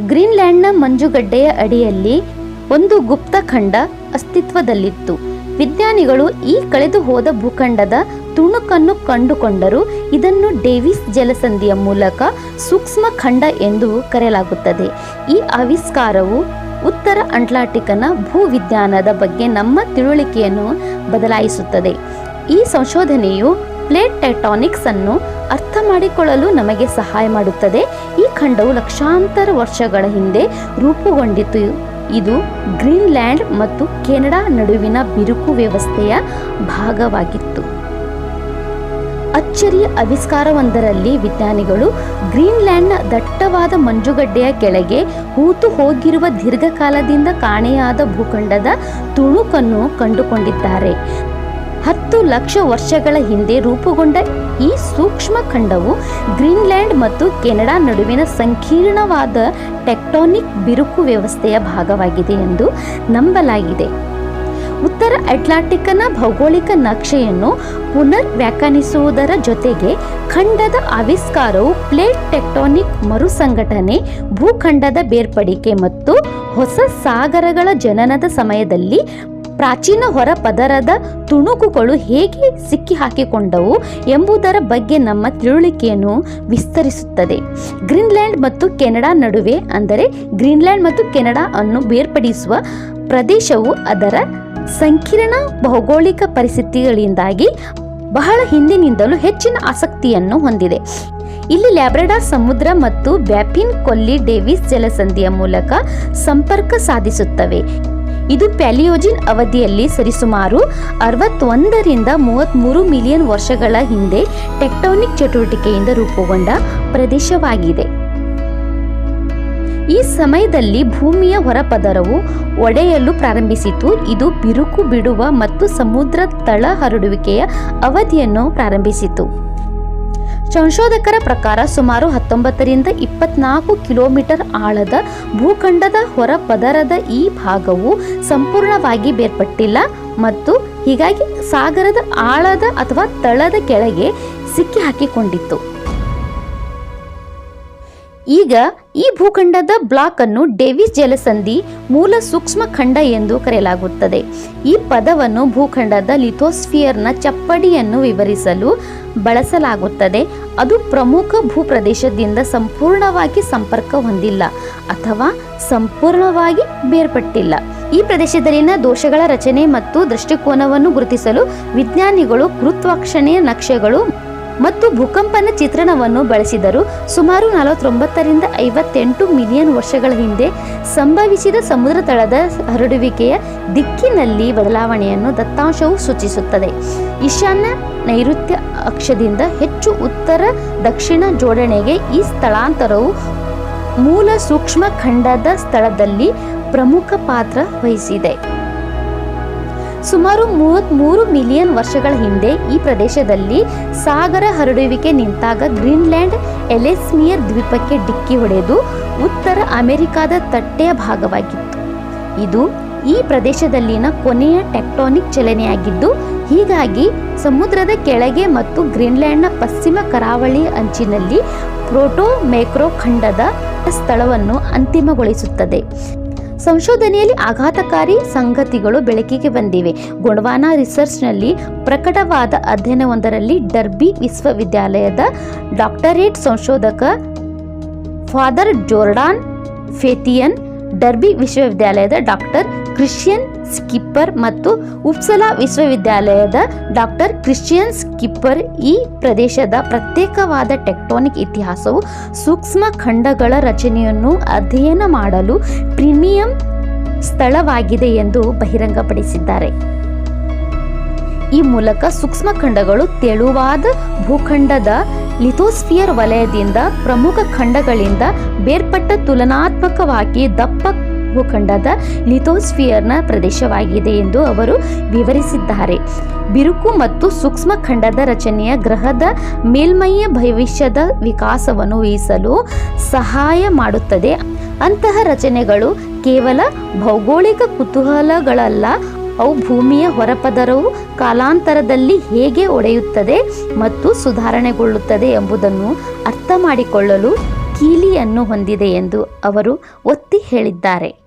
ಗ್ರೀನ್ಲ್ಯಾಂಡ್ನ ಮಂಜುಗಡ್ಡೆಯ ಅಡಿಯಲ್ಲಿ ಒಂದು ಗುಪ್ತ ಖಂಡ ಅಸ್ತಿತ್ವದಲ್ಲಿತ್ತು. ವಿಜ್ಞಾನಿಗಳು ಈ ಕಳೆದು ಹೋದ ಭೂಖಂಡದ ತುಣುಕನ್ನು ಕಂಡುಕೊಂಡರು ಇದನ್ನು ಡೇವಿಸ್ ಜಲಸಂಧಿಯ ಮೂಲಕ ಸೂಕ್ಷ್ಮ ಖಂಡ ಎಂದು ಕರೆಯಲಾಗುತ್ತದೆ. ಈ ಆವಿಷ್ಕಾರವು ಉತ್ತರ ಅಟ್ಲಾಂಟಿಕನ ಭೂವಿಜ್ಞಾನದ ಬಗ್ಗೆ ನಮ್ಮ ತಿಳುವಳಿಕೆಯನ್ನು ಬದಲಾಯಿಸುತ್ತದೆ. ಈ ಸಂಶೋಧನೆಯು ಪ್ಲೇಟ್ ಟೆಕ್ಟಾನಿಕ್ಸ್ ಅನ್ನು ಅರ್ಥ ಮಾಡಿಕೊಳ್ಳಲು ನಮಗೆ ಸಹಾಯ ಮಾಡುತ್ತದೆ. ಖಂಡವು ಲಕ್ಷಾಂತರ ವರ್ಷಗಳ ಹಿಂದೆ ರೂಪುಗೊಂಡಿತು. ಇದು ಗ್ರೀನ್ಲ್ಯಾಂಡ್ ಮತ್ತು ಕೆನಡಾ ನಡುವಿನ ಬಿರುಕು ವ್ಯವಸ್ಥೆಯ ಭಾಗವಾಗಿತ್ತು. ಅಚ್ಚರಿಯ ಆವಿಷ್ಕಾರವೊಂದರಲ್ಲಿ ವಿಜ್ಞಾನಿಗಳು ಗ್ರೀನ್ಲ್ಯಾಂಡ್ನ ದಟ್ಟವಾದ ಮಂಜುಗಡ್ಡೆಯ ಕೆಳಗೆ ಹೂತು ಹೋಗಿರುವ ದೀರ್ಘಕಾಲದಿಂದ ಕಾಣೆಯಾದ ಭೂಖಂಡದ ತುಣುಕನ್ನು ಕಂಡುಕೊಂಡಿದ್ದಾರೆ. ಹತ್ತು ಲಕ್ಷ ವರ್ಷಗಳ ಹಿಂದೆ ರೂಪುಗೊಂಡ ಈ ಸೂಕ್ಷ್ಮ ಖಂಡವು ಗ್ರೀನ್ಲ್ಯಾಂಡ್ ಮತ್ತು ಕೆನಡಾ ನಡುವಿನ ಸಂಕೀರ್ಣವಾದ ಟೆಕ್ಟಾನಿಕ್ ಬಿರುಕು ವ್ಯವಸ್ಥೆಯ ಭಾಗವಾಗಿದೆ ಎಂದು ನಂಬಲಾಗಿದೆ. ಉತ್ತರ ಅಟ್ಲಾಂಟಿಕ್ನ ಭೌಗೋಳಿಕ ನಕ್ಷೆಯನ್ನು ಪುನರ್ ವ್ಯಾಖ್ಯಾನಿಸುವುದರ ಜೊತೆಗೆ ಖಂಡದ ಆವಿಷ್ಕಾರವು ಪ್ಲೇಟ್ ಟೆಕ್ಟಾನಿಕ್ ಮರುಸಂಘಟನೆ, ಭೂಖಂಡದ ಬೇರ್ಪಡಿಕೆ ಮತ್ತು ಹೊಸ ಸಾಗರಗಳ ಜನನದ ಸಮಯದಲ್ಲಿ ಪ್ರಾಚೀನ ಹೊರಪದರದ ತುಣುಕುಗಳು ಹೇಗೆ ಸಿಕ್ಕಿಹಾಕಿಕೊಂಡವು ಎಂಬುದರ ಬಗ್ಗೆ ನಮ್ಮ ತಿಳುವಳಿಕೆಯನ್ನು ವಿಸ್ತರಿಸುತ್ತದೆ. ಗ್ರೀನ್ಲ್ಯಾಂಡ್ ಮತ್ತು ಕೆನಡಾ ನಡುವೆ, ಅಂದರೆ ಗ್ರೀನ್ಲ್ಯಾಂಡ್ ಮತ್ತು ಕೆನಡಾ ಅನ್ನು ಬೇರ್ಪಡಿಸುವ ಪ್ರದೇಶವು ಅದರ ಸಂಕೀರ್ಣ ಭೌಗೋಳಿಕ ಪರಿಸ್ಥಿತಿಗಳಿಂದಾಗಿ ಬಹಳ ಹಿಂದಿನಿಂದಲೂ ಹೆಚ್ಚಿನ ಆಸಕ್ತಿಯನ್ನು ಹೊಂದಿದೆ. ಇಲ್ಲಿ ಲ್ಯಾಬ್ರಡಾರ್ ಸಮುದ್ರ ಮತ್ತು ಬ್ಯಾಪಿನ್ ಕೊಲ್ಲಿ ಡೇವಿಸ್ ಜಲಸಂಧಿಯ ಮೂಲಕ ಸಂಪರ್ಕ ಸಾಧಿಸುತ್ತವೆ. ಇದು ಪ್ಯಾಲಿಯೋಜಿನ್ ಅವಧಿಯಲ್ಲಿ ಸರಿಸುಮಾರು ಅರವತ್ತೊಂದರಿಂದ ಮೂವತ್ತ್ಮೂರು ಮಿಲಿಯನ್ ವರ್ಷಗಳ ಹಿಂದೆ ಟೆಕ್ಟಾನಿಕ್ ಚಟುವಟಿಕೆಯಿಂದ ರೂಪುಗೊಂಡ ಪ್ರದೇಶವಾಗಿದೆ. ಈ ಸಮಯದಲ್ಲಿ ಭೂಮಿಯ ಹೊರಪದರವು ಒಡೆಯಲು ಪ್ರಾರಂಭಿಸಿತು. ಇದು ಬಿರುಕು ಬಿಡುವ ಮತ್ತು ಸಮುದ್ರ ತಳ ಹರಡುವಿಕೆಯ ಅವಧಿಯನ್ನು ಪ್ರಾರಂಭಿಸಿತು. ಸಂಶೋಧಕರ ಪ್ರಕಾರ ಸುಮಾರು ಹತ್ತೊಂಬತ್ತರಿಂದ ಇಪ್ಪತ್ನಾಲ್ಕು ಕಿಲೋಮೀಟರ್ ಆಳದ ಭೂಖಂಡದ ಹೊರ ಪದರದ ಈ ಭಾಗವು ಸಂಪೂರ್ಣವಾಗಿ ಬೇರ್ಪಟ್ಟಿಲ್ಲ ಮತ್ತು ಹೀಗಾಗಿ ಸಾಗರದ ಆಳದ ಅಥವಾ ತಳದ ಕೆಳಗೆ ಸಿಕ್ಕಿಹಾಕಿಕೊಂಡಿತ್ತು. ಈಗ ಈ ಭೂಖಂಡದ ಬ್ಲಾಕ್ ಅನ್ನು ಡೇವಿಸ್ ಜಲಸಂಧಿ ಮೂಲ ಸೂಕ್ಷ್ಮ ಖಂಡ ಎಂದು ಕರೆಯಲಾಗುತ್ತದೆ. ಈ ಪದವನ್ನು ಭೂಖಂಡದ ಲಿಥೋಸ್ಫಿಯರ್ನ ಚಪ್ಪಡಿಯನ್ನು ವಿವರಿಸಲು ಬಳಸಲಾಗುತ್ತದೆ. ಅದು ಪ್ರಮುಖ ಭೂಪ್ರದೇಶದಿಂದ ಸಂಪೂರ್ಣವಾಗಿ ಸಂಪರ್ಕ ಹೊಂದಿಲ್ಲ ಅಥವಾ ಸಂಪೂರ್ಣವಾಗಿ ಬೇರ್ಪಟ್ಟಿಲ್ಲ. ಈ ಪ್ರದೇಶದಲ್ಲಿನ ದೋಷಗಳ ರಚನೆ ಮತ್ತು ದೃಷ್ಟಿಕೋನವನ್ನು ಗುರುತಿಸಲು ವಿಜ್ಞಾನಿಗಳು ಗುರುತ್ವಾಕ್ಷಣೆಯ ನಕ್ಷೆಗಳು ಮತ್ತು ಭೂಕಂಪನ ಚಿತ್ರಣವನ್ನು ಬಳಸಿದರು ಸುಮಾರು ನಲವತ್ತೊಂಬತ್ತರಿಂದ ಐವತ್ತೆಂಟು ಮಿಲಿಯನ್ ವರ್ಷಗಳ ಹಿಂದೆ ಸಂಭವಿಸಿದ ಸಮುದ್ರ ತಳದ ಹರಡುವಿಕೆಯ ದಿಕ್ಕಿನಲ್ಲಿ ಬದಲಾವಣೆಯನ್ನು ದತ್ತಾಂಶವು ಸೂಚಿಸುತ್ತದೆ. ಈಶಾನ್ಯ ನೈಋತ್ಯ ಅಕ್ಷದಿಂದ ಹೆಚ್ಚು ಉತ್ತರ ದಕ್ಷಿಣ ಜೋಡಣೆಗೆ ಈ ಸ್ಥಳಾಂತರವು ಮೂಲ ಸೂಕ್ಷ್ಮ ಖಂಡದ ಸ್ಥಳದಲ್ಲಿ ಪ್ರಮುಖ ಪಾತ್ರ ವಹಿಸಿದೆ. ಸುಮಾರು ಮೂವತ್ತ್ಮೂರು ಮಿಲಿಯನ್ ವರ್ಷಗಳ ಹಿಂದೆ ಈ ಪ್ರದೇಶದಲ್ಲಿ ಸಾಗರ ಹರಡುವಿಕೆ ನಿಂತಾಗ ಗ್ರೀನ್ಲ್ಯಾಂಡ್ ಎಲೆಸ್ಮಿಯರ್ ದ್ವೀಪಕ್ಕೆ ಡಿಕ್ಕಿ ಹೊಡೆದು ಉತ್ತರ ಅಮೆರಿಕಾದ ತಟ್ಟೆಯ ಭಾಗವಾಗಿತ್ತು. ಇದು ಈ ಪ್ರದೇಶದಲ್ಲಿನ ಕೊನೆಯ ಟೆಕ್ಟಾನಿಕ್ ಚಲನೆಯಾಗಿದ್ದು, ಹೀಗಾಗಿ ಸಮುದ್ರದ ಕೆಳಗೆ ಮತ್ತು ಗ್ರೀನ್ಲ್ಯಾಂಡ್ನ ಪಶ್ಚಿಮ ಕರಾವಳಿ ಅಂಚಿನಲ್ಲಿ ಪ್ರೋಟೋ ಮೇಕ್ರೋ ಖಂಡದ ಸ್ಥಳವನ್ನು ಅಂತಿಮಗೊಳಿಸುತ್ತದೆ. ಸಂಶೋಧನೆಯಲ್ಲಿ ಆಘಾತಕಾರಿ ಸಂಗತಿಗಳು ಬೆಳಕಿಗೆ ಬಂದಿವೆ. ಗೊಂಡ್ವಾನಾ ರಿಸರ್ಚ್ನಲ್ಲಿ ಪ್ರಕಟವಾದ ಅಧ್ಯಯನವೊಂದರಲ್ಲಿ ಡರ್ಬಿ ವಿಶ್ವವಿದ್ಯಾಲಯದ ಡಾಕ್ಟರೇಟ್ ಸಂಶೋಧಕ ಫಾದರ್ ಜೋರ್ಡಾನ್ ಫೇತಿಯನ್ ಡರ್ಬಿ ವಿಶ್ವವಿದ್ಯಾಲಯದ ಡಾಕ್ಟರ್ ಕ್ರಿಶ್ಚಿಯನ್ ಸ್ಕಿಪ್ಪರ್ ಮತ್ತು ಉಪ್ಸಲಾ ವಿಶ್ವವಿದ್ಯಾಲಯದ ಡಾಕ್ಟರ್ ಕ್ರಿಶ್ಚಿಯನ್ ಸ್ಕಿಪ್ಪರ್ ಈ ಪ್ರದೇಶದ ಪ್ರತ್ಯೇಕವಾದ ಟೆಕ್ಟಾನಿಕ್ ಇತಿಹಾಸವು ಸೂಕ್ಷ್ಮ ಖಂಡಗಳ ರಚನೆಯನ್ನು ಅಧ್ಯಯನ ಮಾಡಲು ಪ್ರೀಮಿಯಂ ಸ್ಥಳವಾಗಿದೆ ಎಂದು ಬಹಿರಂಗಪಡಿಸಿದ್ದಾರೆ. ಈ ಮೂಲಕ ಸೂಕ್ಷ್ಮ ಖಂಡಗಳು ತೆಳುವಾದ ಭೂಖಂಡದ ಲಿಥೋಸ್ಫಿಯರ್ ವಲಯದಿಂದ ಪ್ರಮುಖ ಖಂಡಗಳಿಂದ ಬೇರ್ಪಟ್ಟ ತುಲನಾತ್ಮಕವಾಗಿ ದಪ್ಪ ಭೂಖಂಡದ ಲಿಥೋಸ್ಫಿಯರ್ನ ಪ್ರದೇಶವಾಗಿದೆ ಎಂದು ಅವರು ವಿವರಿಸಿದ್ದಾರೆ. ಬಿರುಕು ಮತ್ತು ಸೂಕ್ಷ್ಮ ಖಂಡದ ರಚನೆಯ ಗ್ರಹದ ಮೇಲ್ಮೈಯ ಭವಿಷ್ಯದ ವಿಕಾಸವನ್ನು ಊಹಿಸಲು ಸಹಾಯ ಮಾಡುತ್ತದೆ. ಅಂತಹ ರಚನೆಗಳು ಕೇವಲ ಭೌಗೋಳಿಕ ಕುತೂಹಲಗಳಲ್ಲ, ಅವು ಭೂಮಿಯ ಹೊರಪದರವು ಕಾಲಾಂತರದಲ್ಲಿ ಹೇಗೆ ಒಡೆಯುತ್ತದೆ ಮತ್ತು ಸುಧಾರಣೆಗೊಳ್ಳುತ್ತದೆ ಎಂಬುದನ್ನು ಅರ್ಥ ಮಾಡಿಕೊಳ್ಳಲು ಕೀಲಿಯನ್ನು ಹೊಂದಿದೆ ಎಂದು ಅವರು ಒತ್ತಿ ಹೇಳಿದ್ದಾರೆ.